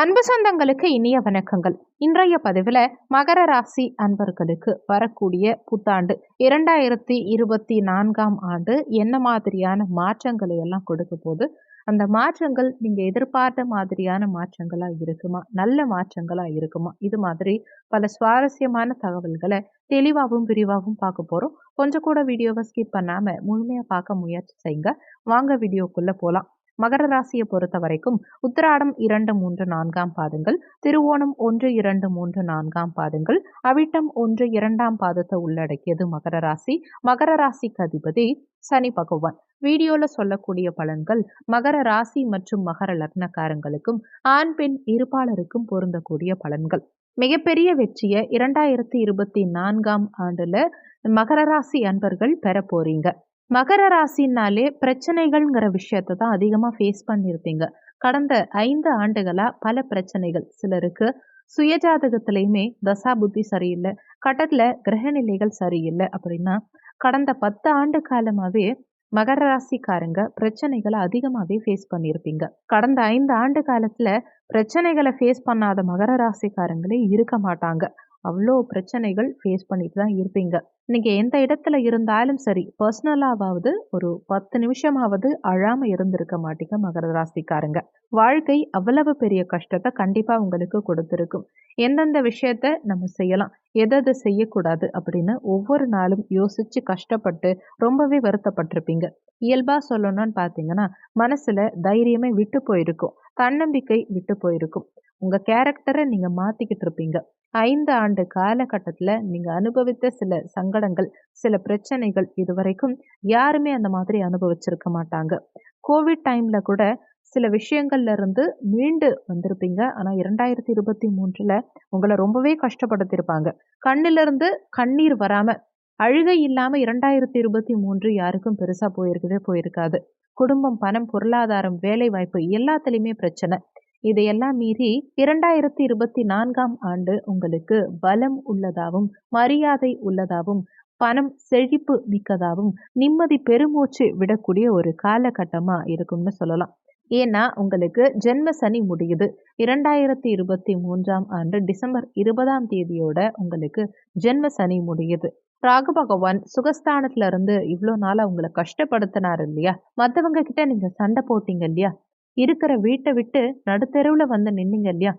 அன்பு சொந்தங்களுக்கு இனிய வணக்கங்கள். இன்றைய பதிவில் மகர ராசி அன்பர்களுக்கு வரக்கூடிய புத்தாண்டு இரண்டாயிரத்தி இருபத்தி நான்காம் ஆண்டு என்ன மாதிரியான மாற்றங்களை எல்லாம் கொடுக்க போது அந்த மாற்றங்கள் நீங்கள் எதிர்பார்த்த மாதிரியான மாற்றங்களாக இருக்குமா? நல்ல மாற்றங்களாக இருக்குமா? இது மாதிரி பல சுவாரஸ்யமான தகவல்களை தெளிவாகவும் விரிவாகவும் பார்க்க போகிறோம் கொஞ்சம் கூட வீடியோவை ஸ்கிப் பண்ணாமல் முழுமையாக பார்க்க முயற்சி செய்யுங்க வாங்க வீடியோக்குள்ளே போகலாம் மகர ராசியை பொறுத்த வரைக்கும் உத்திராடம் இரண்டு மூன்று நான்காம் பாதங்கள் திருவோணம் ஒன்று இரண்டு மூன்று நான்காம் பாதங்கள் அவிட்டம் ஒன்று இரண்டாம் பாதத்தை உள்ளடக்கியது மகர ராசி. மகர ராசிக்கு அதிபதி சனி பகவான். வீடியோல சொல்லக்கூடிய பலன்கள் மகர ராசி மற்றும் மகர லக்னக்காரங்களுக்கும் ஆண் பெண் இருப்பாளருக்கும் பொருந்தக்கூடிய பலன்கள். மிகப்பெரிய வெற்றியை இரண்டாயிரத்தி இருபத்தி நான்காம் ஆண்டுல மகர ராசி அன்பர்கள் பெற போறீங்க மகர ராசினாலே பிரச்சனைகள்ங்கிற விஷயத்தை தான் அதிகமாக ஃபேஸ் பண்ணியிருப்பீங்க. கடந்த ஐந்து ஆண்டுகளாக பல பிரச்சனைகள் சிலருக்கு. சுயஜாதகத்திலையுமே தசா புத்தி சரியில்லை. கடல்ல கிரகநிலைகள் சரியில்லை அப்படின்னா கடந்த பத்து ஆண்டு காலமாகவே மகர ராசிக்காரங்க பிரச்சனைகளை அதிகமாகவே ஃபேஸ் பண்ணியிருப்பீங்க. கடந்த ஐந்து ஆண்டு காலத்தில் பிரச்சனைகளை ஃபேஸ் பண்ணாத மகர ராசிக்காரங்களே இருக்க மாட்டாங்க. அவ்வளோ பிரச்சனைகள் ஃபேஸ் பண்ணிட்டு தான் இருப்பீங்க. நீங்கள் எந்த இடத்துல இருந்தாலும் சரி பர்சனலாவது ஒரு பத்து நிமிஷமாவது அழாமல் இருந்திருக்க மாட்டீங்க மகர ராசிக்காரங்க. வாழ்க்கை அவ்வளவு பெரிய கஷ்டத்தை கண்டிப்பாக உங்களுக்கு கொடுத்துருக்கும். எந்தெந்த விஷயத்த நம்ம செய்யலாம் எதை செய்யக்கூடாது அப்படின்னு ஒவ்வொரு நாளும் யோசித்து கஷ்டப்பட்டு ரொம்பவே வருத்தப்பட்டிருப்பீங்க. இயல்பாக சொல்லணும்னு பார்த்தீங்கன்னா மனசில் தைரியமே விட்டு போயிருக்கும் தன்னம்பிக்கை விட்டு போயிருக்கும். உங்கள் கேரக்டரை நீங்கள் மாற்றிக்கிட்டு இருப்பீங்க ஐந்து ஆண்டு காலகட்டத்தில் நீங்கள் அனுபவித்த சில சங்கடங்கள் சில பிரச்சனைகள் இதுவரைக்கும் யாருமே அந்த மாதிரி அனுபவிச்சிருக்க மாட்டாங்க. கோவிட் டைமில் கூட சில விஷயங்கள்ல இருந்து மீண்டு வந்திருப்பீங்க. ஆனால் இரண்டாயிரத்தி இருபத்தி மூன்றில் உங்களை ரொம்பவே கஷ்டப்படுத்தியிருப்பாங்க. கண்ணிலிருந்து கண்ணீர் வராமல் அழுகை இல்லாமல் இரண்டாயிரத்தி இருபத்தி மூன்று யாருக்கும் பெருசாக போயிருக்கவே போயிருக்காது. குடும்பம் பணம் பொருளாதாரம் வேலை வாய்ப்பு எல்லாத்துலேயுமே பிரச்சனை. இதையெல்லாம் மீறி இரண்டாயிரத்தி இருபத்தி நான்காம் ஆண்டு உங்களுக்கு பலம் உள்ளதாகவும் மரியாதை உள்ளதாகவும் பணம் செழிப்பு மிக்கதாகவும் நிம்மதி பெருமூச்சு விடக்கூடிய ஒரு காலகட்டமாக இருக்கும்னு சொல்லலாம். ஏன்னா உங்களுக்கு ஜென்ம சனி முடியுது. இரண்டாயிரத்தி இருபத்தி மூன்றாம் ஆண்டு டிசம்பர் இருபதாம் தேதியோட உங்களுக்கு ஜென்ம சனி முடியுது. ராகு பகவான் சுகஸ்தானத்துல இருந்து இவ்வளோ நாளாக உங்களை கஷ்டப்படுத்தினார் இல்லையா? மற்றவங்க கிட்ட நீங்க சண்டை போட்டீங்க இல்லையா? இருக்கிற வீட்டை விட்டு நடுத்தெருவில் வந்து நின்னீங்க இல்லையா?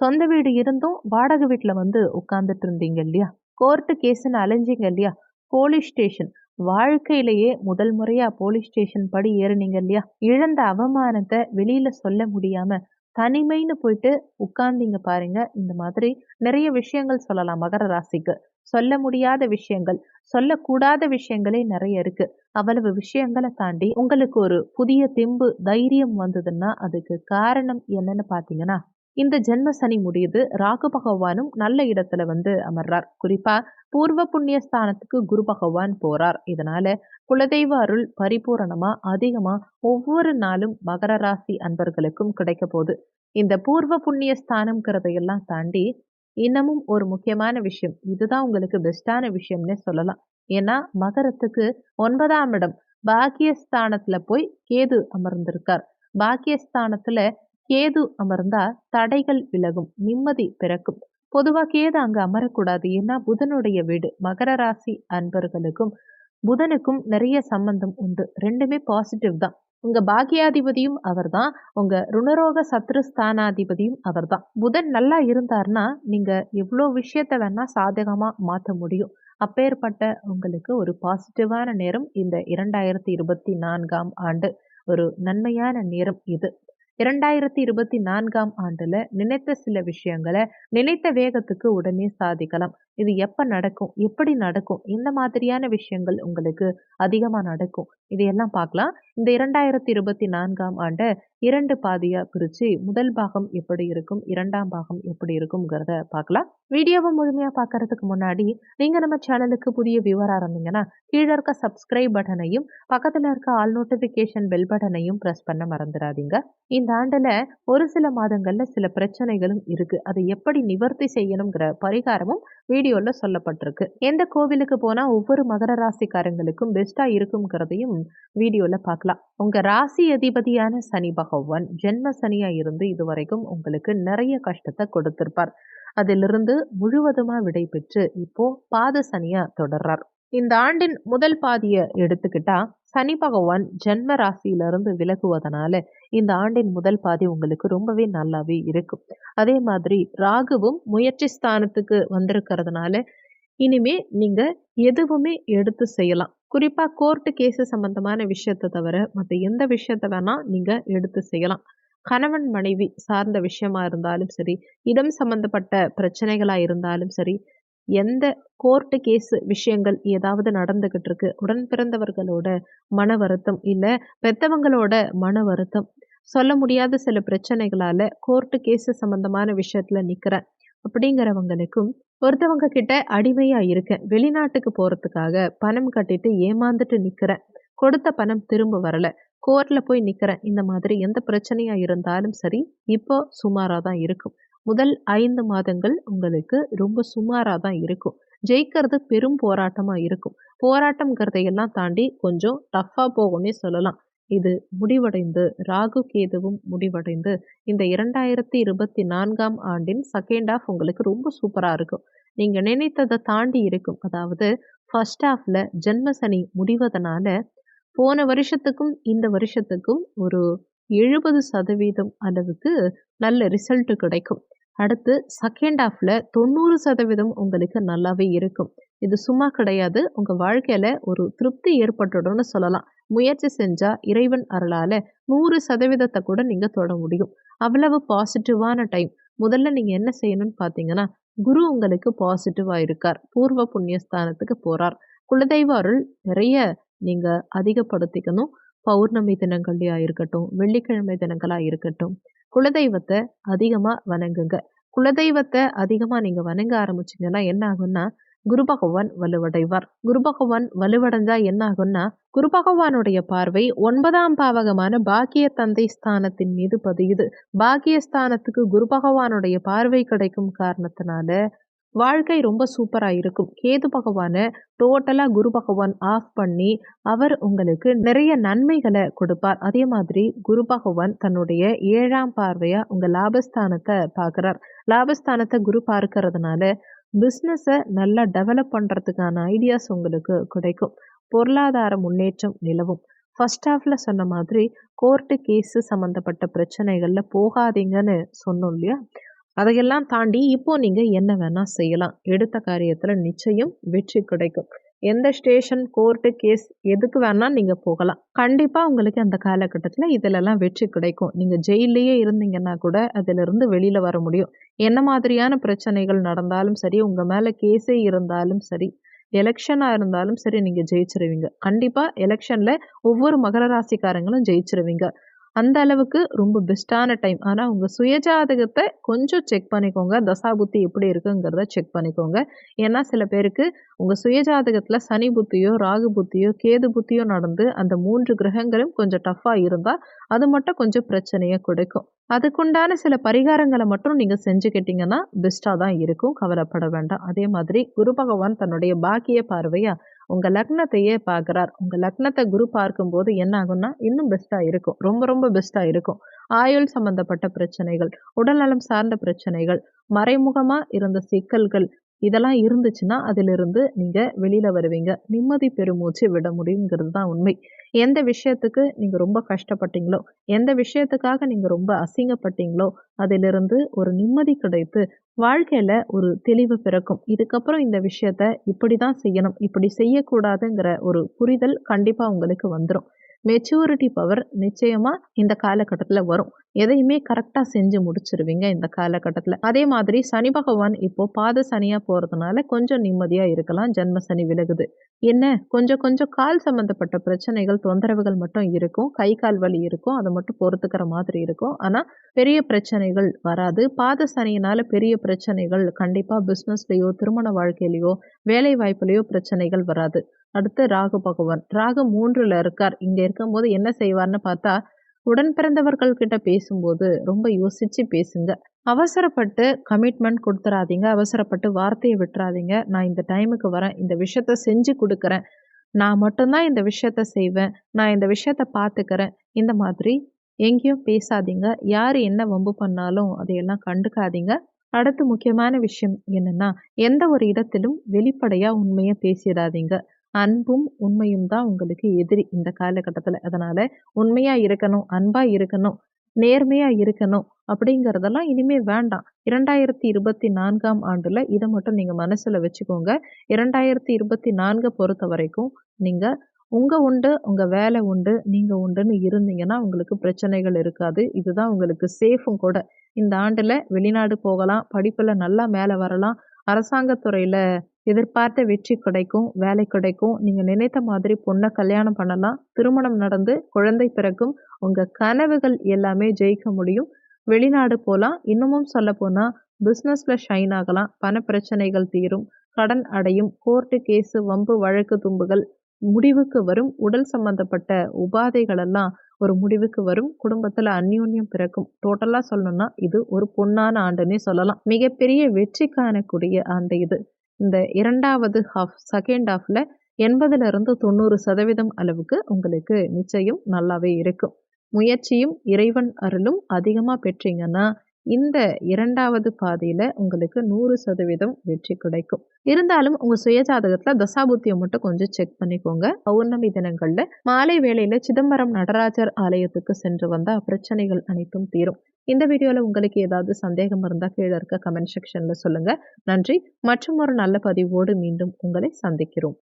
சொந்த வீடு இருந்தும் வாடகை வீட்டில் வந்து உட்காந்துட்டு இருந்தீங்க இல்லையா? கோர்ட்டு கேஸுன்னு அலைஞ்சிங்க இல்லையா? Police station. வாழ்க்கையிலேயே முதல் முறையாக போலீஸ் ஸ்டேஷன் படி ஏறினீங்க இல்லையா? இழந்த அவமானத்தை வெளியில் சொல்ல முடியாமல் தனிமைன்னு போயிட்டு உட்கார்ந்தீங்க பாருங்க. இந்த மாதிரி நிறைய விஷயங்கள் சொல்லலாம். மகர ராசிக்கு. சொல்ல முடியாத விஷயங்கள் சொல்லக்கூடாத விஷயங்களே நிறைய இருக்கு. அவ்வளவு விஷயங்களை தாண்டி உங்களுக்கு ஒரு புதிய தெம்பு தைரியம் வந்ததுன்னா அதுக்கு காரணம் என்னன்னு பார்த்தீங்கன்னா இந்த ஜென்ம சனி முடியுது. ராகு பகவானும் நல்ல இடத்துல வந்து அமர்றார். குறிப்பா பூர்வ புண்ணிய ஸ்தானத்துக்கு குரு பகவான் போறார். இதனால குலதெய்வ அருள் பரிபூரணமா அதிகமா ஒவ்வொரு நாளும் மகர ராசி அன்பர்களுக்கும் கிடைக்க போகுது. இந்த பூர்வ புண்ணிய ஸ்தானம்ங்கிறதையெல்லாம் தாண்டி இன்னமும் ஒரு முக்கியமான விஷயம். இதுதான் உங்களுக்கு பெஸ்டான விஷயம்னே சொல்லலாம். ஏன்னா மகரத்துக்கு ஒன்பதாம் இடம் பாக்கியஸ்தானத்துல போய் கேது அமர்ந்திருக்கார். பாக்கியஸ்தானத்துல கேது அமர்ந்தா தடைகள் விலகும் நிம்மதி பிறக்கும். பொதுவாக கேது அங்கே அமரக்கூடாது. ஏன்னா புதனுடைய வீடு மகர ராசி அன்பர்களுக்கும் புதனுக்கும் நிறைய சம்பந்தம் உண்டு. ரெண்டுமே பாசிட்டிவ் தான். உங்க பாக்கியாதிபதியும் அவர் தான் உங்க ருணரோக சத்ருஸ்தானாதிபதியும் அவர் தான் புதன் நல்லா இருந்தார்னா நீங்க எவ்வளோ விஷயத்த வேணா சாதகமா மாற்ற முடியும். அப்பேற்பட்ட உங்களுக்கு ஒரு பாசிட்டிவான நேரம் இந்த இரண்டாயிரத்தி இருபத்தி நான்காம் ஆண்டு. ஒரு நன்மையான நேரம் இது. இரண்டாயிரத்தி இருபத்தி நான்காம் ஆண்டுல நினைத்த சில விஷயங்களை நினைத்த வேகத்துக்கு உடனே சாதிக்கலாம். இது எப்போ நடக்கும்? எப்படி நடக்கும்? இந்த மாதிரியான விஷயங்கள் உங்களுக்கு அதிகமாக நடக்கும். இதையெல்லாம் பார்க்கலாம். இந்த இரண்டாயிரத்தி இருபத்தி நான்காம் ஆண்டு இரண்டு பாதியாக பிரித்து முதல் பாகம் எப்படி இருக்கும்? இரண்டாம் பாகம் எப்படி இருக்குங்கிறத பார்க்கலாம். வீடியோவை முழுமையாக பார்க்கறதுக்கு முன்னாடி நீங்கள் நம்ம சேனலுக்கு புதிய வியூவராக இருந்தீங்கன்னா கீழே இருக்க சப்ஸ்கிரைப் பட்டனையும் பக்கத்தில் இருக்க ஆல் நோட்டிஃபிகேஷன் பெல் பட்டனையும் ப்ரெஸ் பண்ண மறந்துடாதீங்க. இந்த ஆண்டில் ஒரு சில மாதங்களில் சில பிரச்சனைகளும் இருக்குது அதை எப்படி நிவர்த்தி செய்யணுங்கிற பரிகாரமும் வீடியோவில் சொல்லப்பட்டிருக்கு. எந்த கோவிலுக்கு போனால் ஒவ்வொரு மகர ராசிக்காரங்களுக்கும் பெஸ்ட்டாக இருக்குங்கிறதையும் வீடியோவில் பார்க்கலாம். உங்கள் ராசி அதிபதியான சனி பகவான் ஜென்ம சனியாக இருந்து இதுவரைக்கும் உங்களுக்கு நிறைய கஷ்டத்தை கொடுத்திருப்பார். அதிலிருந்து முழுவதுமாக விடை பெற்று இப்போ பாத சனியாக தொடர்றார். இந்த ஆண்டின் முதல் பாதியை எடுத்துக்கிட்டா சனி பகவான் ஜென்ம ராசியிலிருந்து விலகுவதனால இந்த ஆண்டின் முதல் பாதி உங்களுக்கு ரொம்பவே நல்லாவே இருக்கும். அதே மாதிரி ராகுவும் முயற்சி ஸ்தானத்துக்கு வந்திருக்கிறதுனால இனிமே நீங்க எதுவுமே எடுத்து செய்யலாம். குறிப்பா கோர்ட்டு கேஸு சம்பந்தமான விஷயத்தை தவிர மற்ற எந்த விஷயத்த வேணா நீங்க எடுத்து செய்யலாம். கணவன் மனைவி சார்ந்த விஷயமா இருந்தாலும் சரி இடம் சம்பந்தப்பட்ட பிரச்சனைகளா இருந்தாலும் சரி எந்த கோர்ட்டு கேஸு விஷயங்கள் ஏதாவது நடந்துக்கிட்டு இருக்கு உடன் பிறந்தவர்களோட மன வருத்தம் இல்லை பெத்தவங்களோட மன வருத்தம். சொல்ல முடியாத சில பிரச்சனைகளால கோர்ட்டு கேஸு சம்பந்தமான விஷயத்துல நிக்கிறேன். அப்படிங்கிறவங்களுக்கும் ஒருத்தவங்க கிட்ட அடிமையா இருக்கேன். வெளிநாட்டுக்கு போறதுக்காக பணம் கட்டிட்டு ஏமாந்துட்டு நிக்கிறேன். கொடுத்த பணம் திரும்ப வரல. கோர்ட்ல போய் நிக்கிறேன். இந்த மாதிரி எந்த பிரச்சனையா இருந்தாலும் சரி இப்போ சுமாரா தான் இருக்கும். முதல் ஐந்து மாதங்கள் உங்களுக்கு ரொம்ப சுமாராக தான் இருக்கும். ஜெயிக்கிறது பெரும் போராட்டமாக இருக்கும். போராட்டம்ங்கிறதையெல்லாம் தாண்டி கொஞ்சம் டஃப்பாக போகும்னே சொல்லலாம். இது முடிவடைந்து ராகு கேதுவும் முடிவடைந்து இந்த இரண்டாயிரத்தி இருபத்தி நான்காம் ஆண்டின் செகண்ட் ஆஃப் உங்களுக்கு ரொம்ப சூப்பராக இருக்கும். நீங்கள் நினைத்ததை தாண்டி இருக்கும். அதாவது ஃபர்ஸ்ட் ஆஃபில் ஜென்மசனி முடிவதனால போன வருஷத்துக்கும் இந்த வருஷத்துக்கும் ஒரு எழுபது சதவீதம் அளவுக்கு நல்ல ரிசல்ட்டு கிடைக்கும். அடுத்து செகண்ட் ஹாஃபில் தொண்ணூறு சதவீதம் உங்களுக்கு நல்லாவே இருக்கும். இது சும்மா கிடையாது. உங்கள் வாழ்க்கையில் ஒரு திருப்தி ஏற்பட்டுடும்னு சொல்லலாம். முயற்சி செஞ்சால் இறைவன் அருளால் நூறு சதவீதத்தை கூட நீங்கள் தொட முடியும். அவ்வளவு பாசிட்டிவான டைம் முதல்ல நீங்கள் என்ன செய்யணும்னு பார்த்தீங்கன்னா குரு உங்களுக்கு பாசிட்டிவாக இருக்கார். பூர்வ புண்ணியஸ்தானத்துக்கு போகிறார் குலதெய்வ அருள் நிறைய நீங்கள் அதிகப்படுத்திக்கணும். பௌர்ணமி தினங்கள்லையாக இருக்கட்டும் வெள்ளிக்கிழமை தினங்களாக இருக்கட்டும். குலதெய்வத்தை அதிகமாக வணங்குங்க. குலதெய்வத்தை அதிகமாக நீங்கள் வணங்க ஆரம்பிச்சிங்கன்னா என்ன ஆகும்னா குரு பகவான் வலுவடைவார். குரு பகவான் வலுவடைஞ்சா என்ன ஆகும்னா குரு பகவானுடைய பார்வை ஒன்பதாம் பாவகமான பாக்கிய தந்தை ஸ்தானத்தின் மீது பதியுது. பாக்கியஸ்தானத்துக்கு குரு பகவானுடைய பார்வை கிடைக்கும் காரணத்தினால வாழ்க்கை ரொம்ப சூப்பராக இருக்கும். கேது பகவானை டோட்டலாக குரு பகவான் ஆஃப் பண்ணி அவர் உங்களுக்கு நிறைய நன்மைகளை கொடுப்பார். அதே மாதிரி குரு பகவான் தன்னுடைய ஏழாம் பார்வையாக உங்கள் லாபஸ்தானத்தை பார்க்குறார். லாபஸ்தானத்தை குரு பார்க்கறதுனால பிஸ்னஸை நல்லா டெவலப் பண்ணுறதுக்கான ஐடியாஸ் உங்களுக்கு கிடைக்கும். பொருளாதார முன்னேற்றம் நிலவும். ஃபர்ஸ்ட் ஹாஃபில் சொன்ன மாதிரி கோர்ட்டு கேஸு சம்மந்தப்பட்ட பிரச்சனைகளில் போகாதீங்கன்னு சொன்னோம் இல்லையா? அதையெல்லாம் தாண்டி இப்போ நீங்கள் என்ன வேணால் செய்யலாம். எடுத்த காரியத்தில் நிச்சயம் வெற்றி கிடைக்கும். எந்த ஸ்டேஷன் கோர்ட்டு கேஸ் எதுக்கு வேணால் நீங்கள் போகலாம். கண்டிப்பாக உங்களுக்கு அந்த காலகட்டத்தில் இதிலெல்லாம் வெற்றி கிடைக்கும். நீங்கள் ஜெயிலேயே இருந்தீங்கன்னா கூட அதிலிருந்து வெளியில் வர முடியும். என்ன மாதிரியான பிரச்சனைகள் நடந்தாலும் சரி உங்கள் மேலே கேஸே இருந்தாலும் சரி எலெக்ஷனாக இருந்தாலும் சரி நீங்கள் ஜெயிச்சிருவீங்க. கண்டிப்பாக எலெக்ஷனில் ஒவ்வொரு மகர ராசிக்காரங்களும் ஜெயிச்சிருவீங்க. அந்த அளவுக்கு ரொம்ப பெஸ்ட்டான டைம் ஆனால் உங்கள் சுயஜாதகத்தை கொஞ்சம் செக் பண்ணிக்கோங்க. தசா புத்தி எப்படி இருக்குங்கிறத செக் பண்ணிக்கோங்க. ஏன்னா சில பேருக்கு உங்கள் சுயஜாதகத்தில் சனி புத்தியோ ராகு புத்தியோ கேது புத்தியோ நடந்து அந்த மூன்று கிரகங்களும் கொஞ்சம் டஃப்பாக இருந்தால் அது மட்டும் கொஞ்சம் பிரச்சனையை கொடுக்கும். அதுக்குண்டான சில பரிகாரங்களை மட்டும் நீங்கள் செஞ்சுக்கிட்டீங்கன்னா பெஸ்ட்டாக தான் இருக்கும். கவலைப்பட வேண்டாம். அதே மாதிரி குரு பகவான் தன்னுடைய பாக்கிய பார்வையாக உங்கள் லக்னத்தையே பார்க்குறார். உங்கள் லக்னத்தை குரு பார்க்கும்போது என்ன ஆகும்னா இன்னும் பெஸ்ட்டாக இருக்கும். ரொம்ப ரொம்ப பெஸ்ட்டாக இருக்கும். ஆயுள் சம்பந்தப்பட்ட பிரச்சனைகள் உடல்நலம் சார்ந்த பிரச்சனைகள் மறைமுகமாக இருந்த சிக்கல்கள் இதெல்லாம் இருந்துச்சுன்னா அதிலிருந்து நீங்கள் வெளியில் வருவீங்க. நிம்மதி பெருமூச்சு விட முடியுங்கிறது தான் உண்மை. எந்த விஷயத்துக்கு நீங்கள் ரொம்ப கஷ்டப்பட்டீங்களோ எந்த விஷயத்துக்காக நீங்கள் ரொம்ப அசிங்கப்பட்டீங்களோ அதிலிருந்து ஒரு நிம்மதி கிடைத்து வாழ்க்கையில் ஒரு தெளிவு பிறக்கும். இதுக்கப்புறம் இந்த விஷயத்த இப்படி தான் செய்யணும் இப்படி செய்யக்கூடாதுங்கிற ஒரு புரிதல் கண்டிப்பாக உங்களுக்கு வந்துடும் மெச்சூரிட்டி பவர் நிச்சயமாக இந்த காலகட்டத்தில் வரும். எதையுமே கரெக்டாக செஞ்சு முடிச்சிருவீங்க இந்த காலகட்டத்தில். அதே மாதிரி சனி பகவான் இப்போ பாத சனியாக போகிறதுனால கொஞ்சம் நிம்மதியாக இருக்கலாம். ஜென்ம சனி விலகுது. என்ன? கொஞ்சம் கொஞ்சம் கால் சம்மந்தப்பட்ட பிரச்சனைகள் தொந்தரவுகள் மட்டும் இருக்கும். கை கால் வலி இருக்கும். அதை மட்டும் பொறுத்துக்கிற மாதிரி இருக்கும். ஆனால் பெரிய பிரச்சனைகள் வராது. பாத சனியினால் பெரிய பிரச்சனைகள் கண்டிப்பாக பிஸ்னஸ்லேயோ திருமண வாழ்க்கையிலையோ வேலை வாய்ப்புலேயோ பிரச்சனைகள் வராது. அடுத்து ராகு பகவான். ராகு மூன்றில் இருக்கார். இங்கே இருக்கும்போது என்ன செய்வார்னு பார்த்தா உடன் பிறந்தவர்கள் கிட்ட பேசும்போது ரொம்ப யோசிச்சு பேசுங்க. அவசரப்பட்டு கமிட்மெண்ட் கொடுத்துறாதீங்க. அவசரப்பட்டு வார்த்தையை விட்டுறாதீங்க. நான் இந்த டைமுக்கு வரேன். இந்த விஷயத்த செஞ்சு கொடுக்குறேன். நான் மட்டும்தான் இந்த விஷயத்த செய்வேன். நான் இந்த விஷயத்த பார்த்துக்கிறேன் இந்த மாதிரி எங்கேயும் பேசாதீங்க. யார் என்ன வம்பு பண்ணாலும் அதையெல்லாம் கண்டுக்காதீங்க. அடுத்து முக்கியமான விஷயம் என்னென்னா எந்த ஒரு இடத்திலும் வெளிப்படையாக உண்மையை பேசிடாதீங்க. அன்பும் உண்மையும் தான் உங்களுக்கு எதிரி இந்த காலகட்டத்தில். அதனால உண்மையா இருக்கணும் அன்பா இருக்கணும் நேர்மையா இருக்கணும் அப்படிங்கிறதெல்லாம் இனிமே வேண்டாம். இரண்டாயிரத்தி இருபத்தி நான்காம் ஆண்டுல இதை மட்டும் நீங்க மனசுல வச்சுக்கோங்க. இரண்டாயிரத்தி இருபத்தி நான்கை பொறுத்த வரைக்கும் நீங்க உங்க உண்டு உங்க வேலை உண்டு நீங்க உண்டுன்னு இருந்தீங்கன்னா உங்களுக்கு பிரச்சனைகள் இருக்காது. இதுதான் உங்களுக்கு சேஃபும் கூட. இந்த ஆண்டுல வெளிநாடு போகலாம் படிப்புல நல்லா மேலே வரலாம் அரசாங்கத்துறையில எதிர்பார்த்த வெற்றி கிடைக்கும் வேலை கிடைக்கும். நீங்கள் நினைத்த மாதிரி பொண்ணை கல்யாணம் பண்ணலாம். திருமணம் நடந்து குழந்தை பிறக்கும். உங்கள் கனவுகள் எல்லாமே ஜெயிக்க முடியும். வெளிநாடு போகலாம் இன்னமும் சொல்ல போனால் பிஸ்னஸில் ஷைன் ஆகலாம். பண பிரச்சனைகள் தீரும். கடன் அடையும். கோர்ட்டு கேஸு வம்பு வழக்கு தும்புகள் முடிவுக்கு வரும். உடல் சம்பந்தப்பட்ட உபாதைகள் எல்லாம் ஒரு முடிவுக்கு வரும். குடும்பத்தில் அந்யோன்யம் பிறக்கும். டோட்டலாக சொல்லணும்னா இது ஒரு பொன்னான ஆண்டுன்னே சொல்லலாம். மிகப்பெரிய வெற்றி காணக்கூடிய ஆண்டு இது. இந்த இரண்டாவது ஹாஃப் செகண்ட் ஹாஃபில் எண்பதுலேருந்து தொண்ணூறு சதவீதம் அளவுக்கு உங்களுக்கு நிச்சயம் நல்லாவே இருக்கும். முயற்சியும் இறைவன் அருளும் அதிகமாக பெற்றீங்கன்னா இந்த இரண்டாவது பாதையில் உங்களுக்கு நூறு சதவீதம் வெற்றி கிடைக்கும். இருந்தாலும் உங்கள் சுயஜாதகத்தில் தசாபுத்தியை மட்டும் கொஞ்சம் செக் பண்ணிக்கோங்க. பௌர்ணமி தினங்களில் மாலை வேளையில் சிதம்பரம் நடராஜர் ஆலயத்துக்கு சென்று வந்தால் பிரச்சனைகள் அனைத்தும் தீரும். இந்த வீடியோவில் உங்களுக்கு ஏதாவது சந்தேகம் இருந்தால் கீழே இருக்க கமெண்ட் செக்ஷனில் சொல்லுங்கள் நன்றி. மற்றும் ஒரு நல்ல பதிவோடு மீண்டும் உங்களை சந்திக்கிறோம்.